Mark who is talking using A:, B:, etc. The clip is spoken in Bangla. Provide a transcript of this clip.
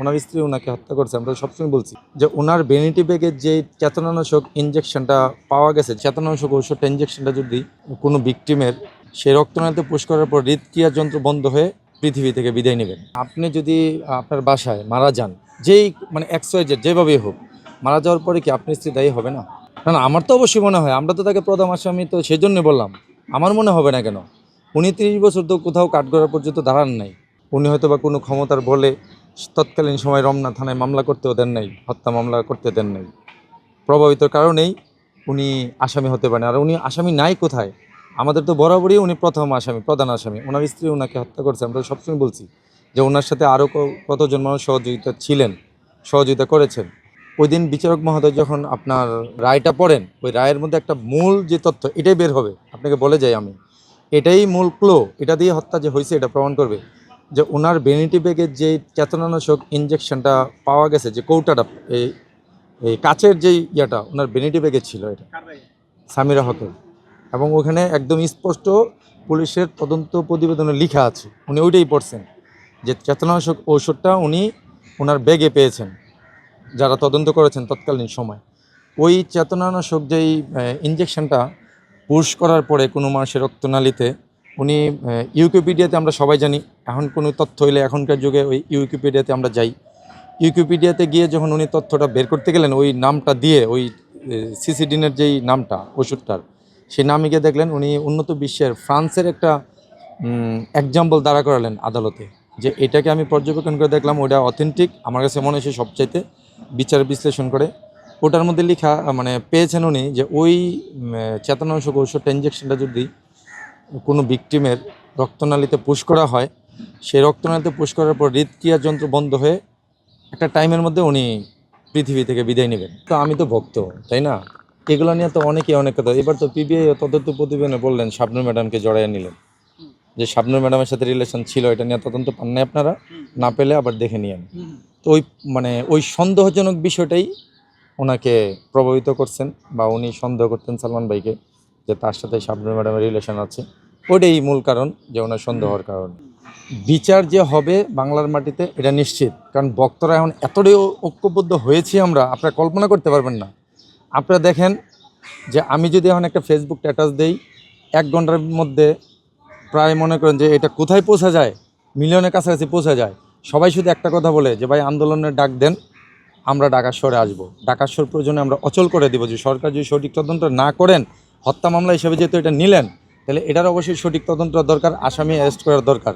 A: ওনার স্ত্রী ওনাকে হত্যা করছে, আমরা সবসময় বলছি যে ওনার বেনিটি ব্যাগের যে চেতনানাশক ইঞ্জেকশনটা পাওয়া গেছে, চেতনানাশক ঔষধটা ইঞ্জেকশনটা যদি কোনো ভিকটিমের সে রক্তনালীতে পুশ করার পর হৃদক্রিয়া যন্ত্র বন্ধ হয়ে পৃথিবী থেকে বিদায় নেবেন। আপনি যদি আপনার বাসায় মারা যান, যেই মানে এক্সওয়াইজের যেভাবেই হোক, মারা যাওয়ার পরে কি আপনার স্ত্রী দায়ী হবে না? না না, আমার তো অবশ্যই মনে হয়, আমরা তো তাকে প্রথম আসামি, তো সেই জন্যই বললাম, আমার মনে হবে না কেন? উনি তিরিশ বছর তো কোথাও কাঠগড়া পর্যন্ত দাঁড়ান নাই, উনি হয়তো বা কোনো ক্ষমতার বলে তৎকালীন সময় রমনা থানায় মামলা করতেও দেন নাই, হত্যা মামলা করতে দেন নাই। প্রভাবিত কারণেই উনি আসামি হতে পারেন। আর উনি আসামি নাই কোথায়? আমাদের তো বরাবরই উনি প্রথম আসামি, প্রধান আসামি। ওনার স্ত্রী ওনাকে হত্যা করছে। আমরা সবসময় বলছি যে ওনার সাথে আরও কতজন মানুষ সহযোগিতা ছিলেন, সহযোগিতা করেছেন। ওই দিন বিচারক মহোদয় যখন আপনার রায়টা পড়েন, ওই রায়ের মধ্যে একটা মূল যে তথ্য, এটাই বের হবে। আপনাকে বলে যাই আমি। এটাই মূল ক্লো। এটা দিয়ে হত্যা যে হয়েছে, এটা প্রমাণ করবে। যে ওনার বেনিটি ব্যাগের যে চেতনানাশক ইঞ্জেকশনটা পাওয়া গেছে যে কৌটাটা এই এই কাচের যেই ইয়েটা ওনার বেনিটি ব্যাগে ছিল এটা। সামিরা হকের। এবং ওখানে একদম স্পষ্ট পুলিশের তদন্ত প্রতিবেদনে লিখা আছে উনি ওইটাই পড়ছেন যে চেতনানাশক ঔষধটা উনি ওনার ব্যাগে পেয়েছেন যারা তদন্ত করেছেন তৎকালীন সময়। ওই চেতনানাশক যেই ইঞ্জেকশনটা পুশ করার পরে কোনো মানুষের রক্তনালীতে উনি ইউকিপিডিয়াতে আমরা সবাই জানি, এখন কোনো তথ্য হইলে এখনকার যুগে ওই ইউকিপিডিয়াতে আমরা যাই। ইউকিপিডিয়াতে গিয়ে যখন উনি তথ্যটা বের করতে গেলেন, ওই নামটা দিয়ে, ওই সিসিডিনের যেই নামটা, ওষুধটার, সেই নামে গিয়ে দেখলেন উনি উন্নত বিশ্বের ফ্রান্সের একটা এক্সাম্পল দাঁড়া করালেন আদালতে, যে এটাকে আমি পর্যবেক্ষণ করে দেখলাম ওটা অথেন্টিক আমার কাছে মনে হয়েছে সবচাইতে বিচার বিশ্লেষণ করে। ওটার মধ্যে লেখা মানে পেয়েছেন উনি যে ওই চেতনাংশক ঔষধটা ইঞ্জেকশনটা যদি কোনো ভিকটিমের রক্তনালীতে পুশ করা হয়, সেই রক্তনালীতে পুশ করার পর হৃদক্রিয়া যন্ত্র বন্ধ হয়ে একটা টাইমের মধ্যে উনি পৃথিবী থেকে বিদায় নেবেন। তো আমি তো ভক্ত, তাই না? এগুলো নিয়ে তো অনেকেই অনেক কথা। এবার তো পিবিআই তদন্ত প্রতিবেদনে বললেন শাবনুর ম্যাডামকে জড়াইয়া নিলেন। যে শাবনুর ম্যাডামের সাথে রিলেশন ছিল, এটা নিয়ে তদন্ত পান নাই আপনারা, না পেলে আবার দেখে নিয়েন। তো ওই মানে ওই সন্দেহজনক বিষয়টাই ওনাকে প্রভাবিত করছেন বা উনি সন্দেহ করতেন সালমান ভাইকে যে তার সাথে শাবনুর ম্যাডামের রিলেশন আছে। ওইটাই মূল কারণ যে ওনার সন্দেহ হওয়ার কারণ। বিচার যে হবে বাংলার মাটিতে, এটা নিশ্চিত। কারণ বক্তরা এখন এতটাই ঐক্যবদ্ধ হয়েছি আমরা, আপনারা কল্পনা করতে পারবেন না। আপনারা দেখেন যে আমি যদি এখন একটা ফেসবুক স্ট্যাটাস দেই, এক ঘণ্টার মধ্যে প্রায় মনে করেন যে এটা কোথায় পৌঁছা যায়, মিলিয়নের কাছাকাছি পৌঁছা যায়। সবাই শুধু একটা কথা বলে যে, ভাই, আন্দোলনের ডাক দেন, আমরা ঢাকার শহরে আসব। ঢাকার শহর প্রয়োজনে আমরা অচল করে দিব। যে সরকার যদি সঠিক তদন্ত না করেন, হত্যা মামলা হিসেবে যেহেতু এটা নিলেন তাহলে এটার অবশ্যই সঠিক তদন্ত দরকার আসামি অ্যারেস্ট করার দরকার।